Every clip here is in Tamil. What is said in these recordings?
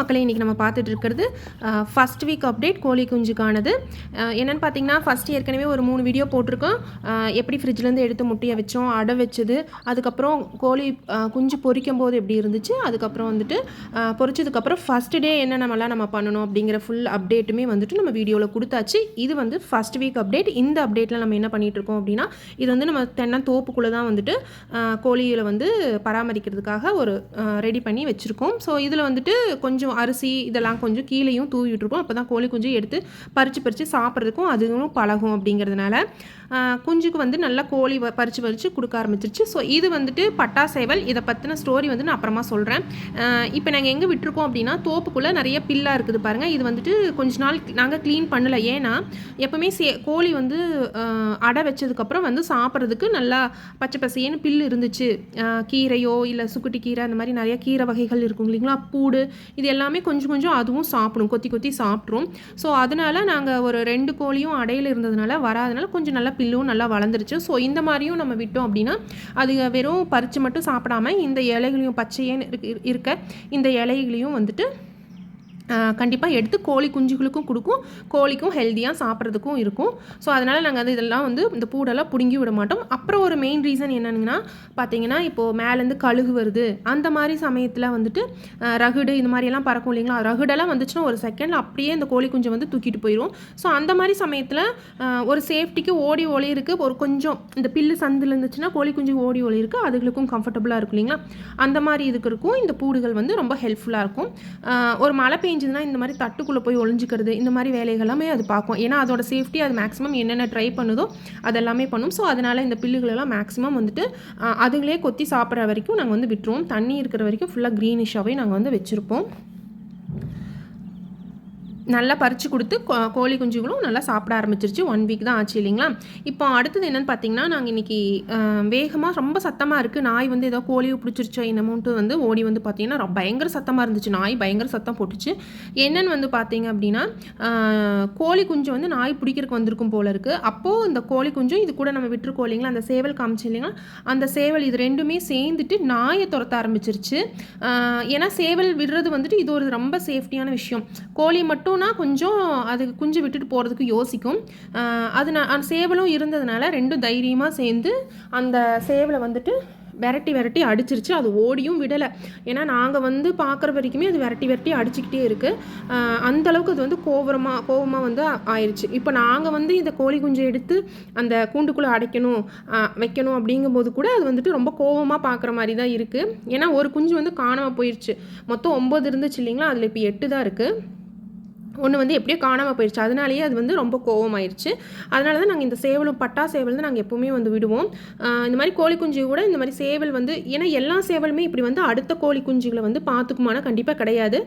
மக்களை இன்றைக்கி நம்ம பார்த்துட்டு இருக்கிறது ஃபஸ்ட் வீக் அப்டேட் கோழி குஞ்சுக்கானது. என்னென்னு பார்த்தீங்கன்னா ஃபஸ்ட் ஏற்கனவே ஒரு மூணு வீடியோ போட்டிருக்கோம். எப்படி ஃப்ரிட்ஜ்லேருந்து எடுத்து முட்டையை வச்சோம் அடை வச்சது அதுக்கப்புறம் கோழி குஞ்சு பொரிக்கும் போது எப்படி இருந்துச்சு அதுக்கப்புறம் வந்துட்டு பொறிச்சதுக்கப்புறம் பொரிச்சதுக்கப்புறம் ஃபஸ்ட் டே நம்மளாம் நம்ம பண்ணணும் அப்படிங்கிற ஃபுல் அப்டேட்டுமே வந்துட்டு நம்ம வீடியோவில் கொடுத்தாச்சு. இது வந்து ஃபஸ்ட் வீக் அப்டேட் இந்த அப்டேட்டில் நம்ம என்ன பண்ணிகிட்ருக்கோம் அப்படின்னா இது வந்து நம்ம தென்னந்தோப்புக்குள்ளே தான் வந்துட்டு கோழியில் வந்து பராமரிக்கிறதுக்காக ஒரு ரெடி பண்ணி வச்சுருக்கோம். ஸோ இதில் வந்துட்டு கொஞ்சம் கொஞ்சம் அரிசி இதெல்லாம் கொஞ்சம் கீழேயும் தூவி விட்டுருப்போம் அப்போ தான் கோழி குஞ்சு எடுத்து பறித்து பறித்து சாப்பிட்றதுக்கும் அதுவும் பழகும் அப்படிங்கிறதுனால குஞ்சுக்கு வந்து நல்லா கோழி பறித்து பறித்து கொடுக்க ஆரம்பிச்சிருச்சு. ஸோ இது வந்துட்டு பட்டா சேவல். இதை பற்றின ஸ்டோரி வந்து நான் அப்புறமா சொல்கிறேன் இப்போ நாங்கள் எங்கே விட்டுருக்கோம் அப்படின்னா தோப்புக்குள்ளே நிறைய பில்லாக இருக்குது பாருங்கள் இது வந்துட்டு கொஞ்ச நாள் நாங்கள் க்ளீன் பண்ணல. ஏன்னா எப்போவுமே சே கோழி வந்து அடை வச்சதுக்கப்புறம் வந்து சாப்பிட்றதுக்கு நல்லா பச்சை பசையேன்னு பில் இருந்துச்சு. கீரையோ இல்லை சுக்குட்டி கீரை அந்த மாதிரி நிறைய கீரை வகைகள் இருக்கும் இல்லைங்களா? பூடு இது எல்லாமே கொஞ்சம் கொஞ்சம் அதுவும் சாப்பிடும். கொத்தி கொத்தி சாப்பிட்ரும். ஸோ அதனால நாங்கள் ஒரு ரெண்டு கோழியும் அடையில் இருந்ததுனால வராதனால கொஞ்சம் நல்லா பில்லும் நல்லா வளர்ந்துருச்சு. ஸோ இந்த மாதிரியும் நம்ம விட்டோம் அப்படின்னா அது வெறும் பறித்து மட்டும் சாப்பிடாம இந்த இலைகளையும் பச்சையே இருக்க இந்த இலைகளையும் வந்துட்டு கண்டிப்பாக எடுத்து கோழி குஞ்சுகளுக்கும் கொடுக்கும். கோழிக்கும் ஹெல்த்தியாக சாப்பிட்றதுக்கும் இருக்கும். ஸோ அதனால் நாங்கள் அது இதெல்லாம் வந்து இந்த பூடெல்லாம் பிடுங்கி விட மாட்டோம். அப்புறம் ஒரு மெயின் ரீசன் என்னன்னா பார்த்தீங்கன்னா இப்போது மேலேருந்து கழுகு வருது. அந்த மாதிரி சமயத்தில் வந்துட்டு ரகுடு இந்த மாதிரியெல்லாம் பறக்கும் இல்லைங்களா? ரகுடெல்லாம் வந்துச்சுன்னா ஒரு செகண்டில் அப்படியே இந்த கோழி குஞ்சை வந்து தூக்கிட்டு போயிடும் ஸோ அந்த மாதிரி சமயத்தில் ஒரு சேஃப்டிக்கு ஓடி ஒளியிருக்கு இருக்குது ஒரு கொஞ்சம் இந்த பில்லு சந்தில் இருந்துச்சுன்னா கோழி குஞ்சு ஓடி ஒளியிருக்கு இருக்குது அதுகளுக்கும் கம்ஃபர்டபுளாக இருக்கும் இல்லைங்களா? அந்த மாதிரி இதுக்கு இருக்கும். இந்த பூடுகள் வந்து ரொம்ப ஹெல்ப்ஃபுல்லாக இருக்கும். ஒரு மழை பெஞ்சதுன்னா இந்த மாதிரி தட்டுக்குள்ளே போய் ஒழிஞ்சிக்கிறது இந்த மாதிரி வேலைகள் எல்லாமே அது பார்க்கும். ஏன்னா அதோட சேஃப்டி அது மேக்ஸிமம் என்னென்ன ட்ரை பண்ணுதோ அதெல்லாமே பண்ணும். ஸோ அதனால் இந்த பில்லுகளெல்லாம் மேக்ஸிமம் வந்துட்டு அதுங்களே கொத்தி சாப்பிட்ற வரைக்கும் நாங்கள் வந்து விட்டுருவோம். தண்ணி இருக்கிற வரைக்கும் ஃபுல்லாக க்ரீனிஷாகவே நாங்கள் வந்து வச்சுருப்போம். நல்லா பறித்து கொடுத்து கோ- கோழி குஞ்சுகளும் நல்லா சாப்பிட ஆரம்பிச்சிருச்சு. ஒன் வீக் தான் ஆச்சு இல்லைங்களா? இப்போ அடுத்தது என்னென்னு பார்த்தீங்கன்னா நாங்கள் இன்றைக்கி வேகமாக ரொம்ப சத்தமாக இருக்குது நாய் வந்து ஏதோ கோழியை பிடிச்சிருச்சோ என்னமோன்ட்டு வந்து ஓடி வந்து பார்த்தீங்கன்னா ரொம்ப பயங்கர சத்தமாக இருந்துச்சு. நாய் பயங்கர சத்தம் போட்டுச்சு. என்னென்னு வந்து பார்த்தீங்க அப்படின்னா கோழி குஞ்சு வந்து நாய் பிடிக்கிறதுக்கு வந்திருக்கும் போல இருக்குது அப்போது இந்த கோழி குஞ்சும் இது கூட நம்ம விட்டுருக்கோம் இல்லைங்களா? அந்த சேவல் காமிச்சு இல்லைங்களா? அந்த சேவல் இது ரெண்டுமே சேர்ந்துட்டு நாயை துரத்த ஆரம்பிச்சிருச்சு. ஏன்னா சேவல் விடுறது வந்துட்டு இது ஒரு ரொம்ப சேஃப்டியான விஷயம். கோழி மட்டும் மட்டும்னா கொஞ்சம் அது குஞ்சு விட்டுட்டு போகிறதுக்கு யோசிக்கும். அது நான் அந்த சேவலும் இருந்ததுனால ரெண்டும் தைரியமாக சேர்ந்து அந்த சேவலை வந்துட்டு விரட்டி விரட்டி அடிச்சிருச்சு. அது ஓடியும் விடலை. ஏன்னா நாங்கள் வந்து பார்க்குற வரைக்குமே அது விரட்டி விரட்டி அடிச்சுக்கிட்டே இருக்குது அந்த அளவுக்கு அது வந்து கோவரமாக கோவமாக வந்து ஆயிடுச்சு இப்போ நாங்கள் வந்து இந்த கோழி குஞ்சை எடுத்து அந்த கூண்டுக்குள்ளே அடைக்கணும் வைக்கணும் அப்படிங்கும்போது கூட அது வந்துட்டு ரொம்ப கோவமாக பார்க்குற மாதிரி தான் இருக்குது ஏன்னா ஒரு குஞ்சு வந்து காணாமல் போயிடுச்சு மொத்தம் ஒம்பது இருந்துச்சு இல்லைங்களா? அதில் இப்போ எட்டு தான் இருக்குது ஒன்று வந்து எப்படியோ காணாமல் போயிடுச்சு அதனாலேயே அது வந்து ரொம்ப கோவமாயிருச்சு. அதனால தான் நாங்கள் இந்த சேவலும் பட்டா சேவல் தான் நாங்கள் எப்போவுமே வந்து விடுவோம். இந்த மாதிரி கோழி குஞ்சு கூட இந்த மாதிரி சேவல் வந்து ஏன்னா எல்லா சேவலுமே இப்படி வந்து அடுத்த கோழி குஞ்சுகளை வந்து பார்த்துக்குமானா கண்டிப்பாக கிடையாது.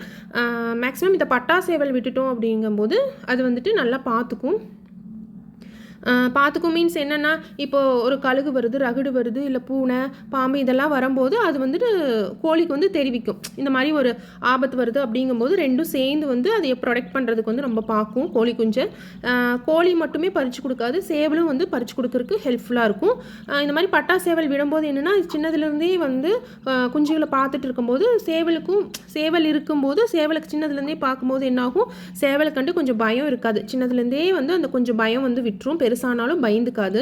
மேக்ஸிமம் இந்த பட்டா சேவல் விட்டுட்டோம் அப்படிங்கும்போது அது வந்துட்டு நல்லா பார்த்துக்கும். பார்த்துக்கும் மீன்ஸ் என்னென்னா இப்போது ஒரு கழுகு வருது ரகுடு வருது இல்லை பூனை பாம்பு இதெல்லாம் வரும்போது அது வந்துட்டு கோழிக்கு வந்து தெரிவிக்கும். இந்த மாதிரி ஒரு ஆபத்து வருது அப்படிங்கும்போது ரெண்டும் சேர்ந்து வந்து அதை ப்ரொடெக்ட் பண்ணுறதுக்கு வந்து ரொம்ப பார்க்கும் கோழி குஞ்சை. கோழி மட்டுமே பறித்து கொடுக்காது சேவலும் வந்து பறித்து கொடுக்கறதுக்கு ஹெல்ப்ஃபுல்லாக இருக்கும். இந்த மாதிரி பட்டா சேவல் விடும்போது என்னென்னா சின்னதுலேருந்தே வந்து குஞ்சுகளை பார்த்துட்டு இருக்கும்போது சேவலுக்கும் சேவல் இருக்கும்போது சேவலுக்கு சின்னதுலேருந்தே பார்க்கும்போது என்னாகும்? சேவலை கண்டு கொஞ்சம் பயம் இருக்காது. சின்னதுலேருந்தே வந்து அந்த கொஞ்சம் பயம் வந்து விட்டுரும். பெருசானாலும் பயந்துக்காது.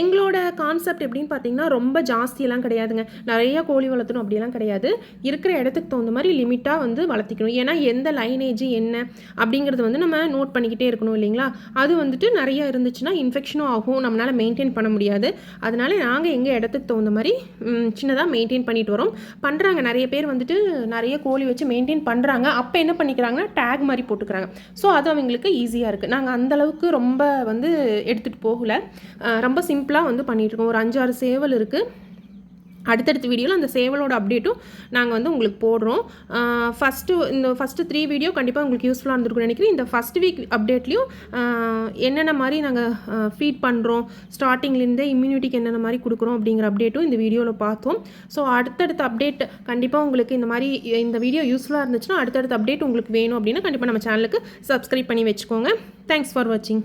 எங்களோட கான்செப்ட் எப்படின்னு பார்த்தீங்கன்னா ரொம்ப ஜாஸ்தியெல்லாம் கிடையாதுங்க. நிறையா கோழி வளர்த்தணும் அப்படிலாம் கிடையாது. இருக்கிற இடத்துக்கு தகுந்த மாதிரி லிமிட்டாக வந்து வளர்த்திக்கணும். ஏன்னா எந்த லைனேஜ் என்ன அப்படிங்கிறது வந்து நம்ம நோட் பண்ணிக்கிட்டே இருக்கணும் இல்லைங்களா? அது வந்துட்டு நிறையா இருந்துச்சுன்னா இன்ஃபெக்ஷனும் ஆகும். நம்மளால் மெயின்டைன் பண்ண முடியாது. அதனால நாங்கள் எங்கள் இடத்துக்கு தகுந்த மாதிரி சின்னதாக மெயின்டைன் பண்ணிட்டு வரோம். பண்ணுறாங்க நிறைய பேர் வந்துட்டு நிறைய கோழி வச்சு மெயின்டைன் பண்ணுறாங்க அப்போ என்ன பண்ணிக்கிறாங்கன்னா டேக் மாதிரி போட்டுக்கிறாங்க. ஸோ அது அவங்களுக்கு ஈஸியாக இருக்குது நாங்கள் அந்தளவுக்கு ரொம்ப வந்து வந்து எடுத்துகிட்டு போகல. ரொம்ப சிம்பிளாக வந்து பண்ணிகிட்ருக்கோம் ஒரு அஞ்சாறு சேவல் இருக்குது அடுத்தடுத்த வீடியோவில் அந்த சேவலோட அப்டேட்டும் நாங்கள் வந்து உங்களுக்கு போடுறோம். ஃபஸ்ட்டு இந்த ஃபஸ்ட்டு த்ரீ வீடியோ கண்டிப்பாக உங்களுக்கு யூஸ்ஃபுல்லாக இருந்திருக்கும்னு நினைக்கிறேன். இந்த ஃபஸ்ட் வீக் அப்டேட்லேயும் என்னென்ன மாதிரி நாங்கள் ஃபீட் பண்ணுறோம் ஸ்டார்டிங்லேருந்தே இம்யூனிட்டிக்கு என்னென்ன மாதிரி கொடுக்குறோம் அப்படிங்கிற அப்டேட்டும் இந்த வீடியோவில் பார்த்தோம். ஸோ அடுத்தடுத்த அப்டேட் கண்டிப்பாக உங்களுக்கு இந்த மாதிரி இந்த வீடியோ யூஸ்ஃபுல்லாக இருந்துச்சுன்னா அடுத்தடுத்த அப்டேட் உங்களுக்கு வேணும் அப்படின்னா கண்டிப்பாக நம்ம சேனலுக்கு சப்ஸ்கிரைப் பண்ணி வச்சுக்கோங்க. தேங்க்ஸ் ஃபார் வாட்சிங்